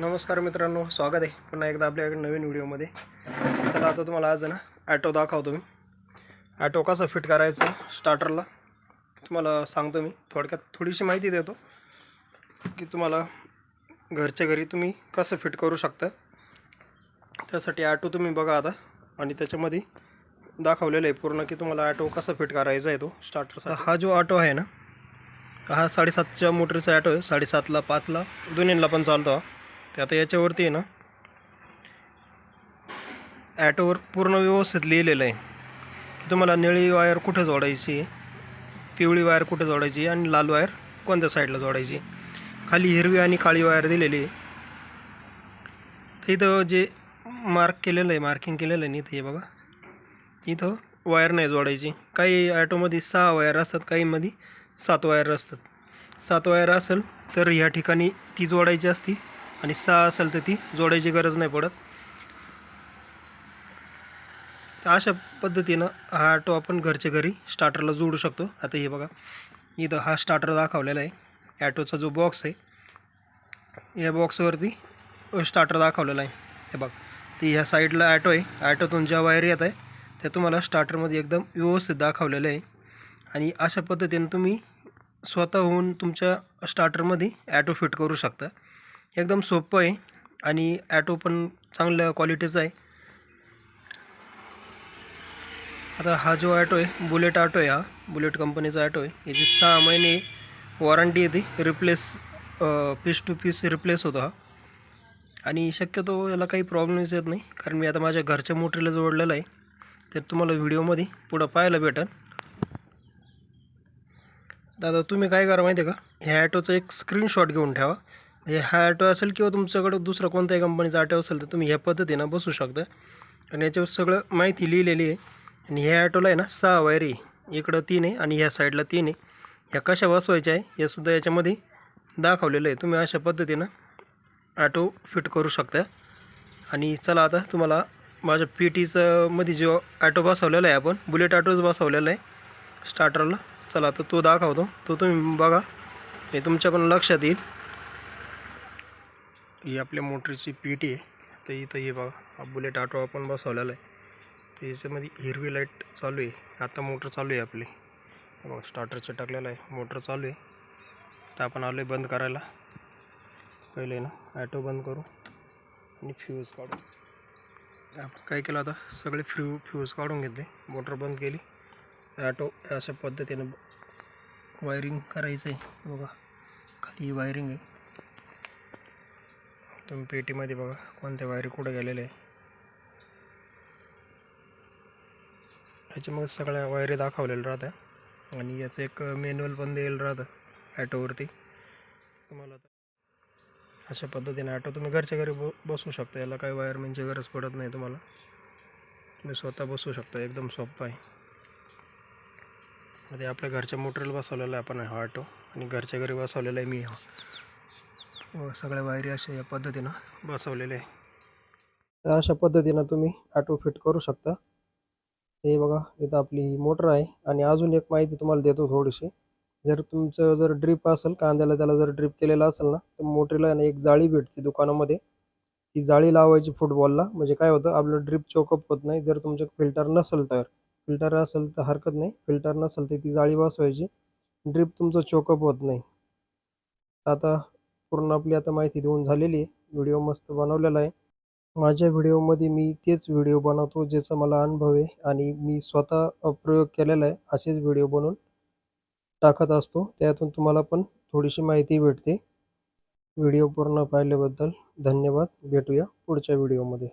नमस्कार मित्रांनो स्वागत आहे पुन्हा एकदा आपल्या एक नवीन व्हिडिओमध्ये. चला आता तुम्हाला आज आहे ना ॲटो दाखवतो मी. ॲटो कसा फिट करायचा स्टार्टरला तुम्हाला सांगतो मी. थोडक्यात थोडीशी माहिती देतो की तुम्हाला घरच्या घरी तुम्ही कसं फिट करू शकता. त्यासाठी ॲटो तुम्ही बघा आता. आणि त्याच्यामध्ये दाखवलेलं आहे पूर्ण की तुम्हाला ॲटो कसा फिट करायचा आहे तो स्टार्टरचा हा जो ऑटो आहे ना हा साडेसातच्या मोटरचा ॲटो आहे. साडेसातला पाचला दोन्हीला पण चालतो हा. ते आता याच्यावरती आहे ना ॲटोवर पूर्ण व्यवस्थित लिहिलेलं आहे. की तुम्हाला निळी वायर कुठं जोडायची आहे पिवळी वायर कुठं जोडायची आणि लाल वायर कोणत्या साईडला जोडायची? खाली हिरवी आणि काळी वायर दिलेली आहे. तर इथं जे मार्क केलेलं आहे मार्किंग केलेलं आहे ना इथे हे बघा. इथं वायर नाही जोडायची. काही ॲटोमध्ये सहा वायर असतात काहीमध्ये सात वायर असतात. सात वायर असेल तर ह्या ठिकाणी ती जोडायची असती. आणि सहा असेल तर ती जोडायची गरज नाही पडत. तर अशा पद्धतीनं हा ऑटो आपण घरच्या घरी स्टार्टरला जोडू शकतो. आता हे बघा इथं हा स्टार्टर दाखवलेला आहे. ॲटोचा जो बॉक्स आहे या बॉक्सवरती स्टार्टर दाखवलेला आहे. हे बघ ती ह्या साईडला ॲटो आहे. ॲटोतून ज्या वायर येत आहे त्या तुम्हाला स्टार्टरमध्ये एकदम व्यवस्थित दाखवलेलं आहे. आणि अशा पद्धतीनं तुम्ही स्वतःहून तुमच्या स्टार्टरमध्ये ॲटो फिट करू शकता. एकदम सोपं आहे आणि ॲटो पण चांगल्या क्वालिटीचा आहे. आता हा जो ॲटो आहे बुलेट ऑटो आहे हा बुलेट कंपनीचा ॲटो आहे. याची सहा महिने वॉरंटी येते. Replace piece to piece replace होतो हा. आणि शक्यतो याला काही प्रॉब्लेम्स येत नाही. कारण मी आता माझ्या घरच्या मोटरीला जोडलेला आहे. तर तुम्हाला व्हिडिओमध्ये पुढं पाहायला भेटेल. दादा तुम्ही काय करा माहिती आहे का? ह्या ॲटोचा एक स्क्रीनशॉट घेऊन ठेवा. हे हा ॲटो असेल किंवा तुमच्याकडं दुसरा कोणत्याही कंपनीचा ॲटो असेल तर तुम्ही ह्या पद्धतीनं बसू शकता. आणि याच्यावर सगळं माहिती लिहिलेली आहे. आणि ह्या ॲटोला आहे ना सहा वायरी इकडं तीन आहे आणि ह्या साईडला तीन आहे. ह्या कशा बसवायच्या आहे हे सुद्धा याच्यामध्ये दाखवलेलं आहे. तुम्ही अशा पद्धतीनं ॲटो फिट करू शकता. आणि चला आता तुम्हाला माझ्या पी टीचं मध्ये जो ॲटो बसवलेला आहे आपण बुलेट ॲटोच बसवलेला आहे. स्टार्टरला चला आता तो दाखवतो. तो तुम्ही बघा. हे तुमच्या पण लक्षात येईल. ही आपल्या मोटरची पी टी आहे. तर इथं हे बघा हा बुलेट ऑटो आपण बसवलेला आहे. तर याच्यामध्ये हिरवी लाइट चालू आहे. आता मोटर चालू आहे आपली. बघा स्टार्टरचं टाकलेलं आहे. मोटर चालू आहे. तर आपण आलो आहे बंद करायला. पहिले ना ॲटो बंद करू आणि फ्यूज काढू. आपण काय केलं आता? सगळे फ्यू फ्यूज काढून घेतले. मोटर बंद केली. ॲटो अशा पद्धतीनं वायरिंग करायचं आहे बघा खाली ही वायरिंग आहे. तुम्ही पेटीमध्ये बघा कोणत्या वायरी कुठं गेलेल्या आहे मग सगळ्या वायरी दाखवलेल्या राहत्या. आणि याचं एक मॅन्युअल पण देईल राहतं ॲटोवरती तुम्हाला अशा पद्धतीने ॲटो तुम्ही घरच्या घरी ब बसू शकता. याला काही वायरमॅनची गरज पडत नाही तुम्हाला. तुम्ही स्वतः बसू शकता एकदम सोपं आहे. मध्ये आपल्या घरच्या मोटरला बसवलेला आहे आपण हा ऑटो आणि घरच्या घरी बसवलेला आहे मी हा. व सगळ्या वायरी अशा या पद्धतीनं बसवलेले आहे. तर अशा पद्धतीनं तुम्ही ऑटो फिट करू शकता. हे बघा इथं आपली मोटर आहे आणि अजून एक माहिती तुम्हाला देतो थोडीशी. जर तुमचं जर ड्रीप असेल कांद्याला त्याला जर ड्रीप केलेलं असेल ना तर मोटरीला एक जाळी भेटते दुकानामध्ये. ती जाळी लावायची फुटबॉलला म्हणजे काय होतं आपलं ड्रीप चोकअप होत नाही. जर तुमचं फिल्टर नसेल तर. फिल्टर असेल तर हरकत नाही. फिल्टर नसेल तर ती जाळी बसवायची. ड्रिप तुमचं चोकअप होत नाही. आता पूर्ण आपली आता माहिती देऊन झालेली आहे. व्हिडिओ मस्त बनवलेला आहे. माझ्या व्हिडिओमध्ये मी तेच व्हिडिओ बनवतो ज्याचा मला अनुभव आहे आणि मी स्वतः प्रयोग केलेला आहे असेच व्हिडिओ बनवून टाकत असतो. त्यातून तुम्हाला पण थोडीशी माहिती भेटते. व्हिडिओ पूर्ण पाहिल्याबद्दल धन्यवाद. भेटूया पुढच्या व्हिडिओमध्ये.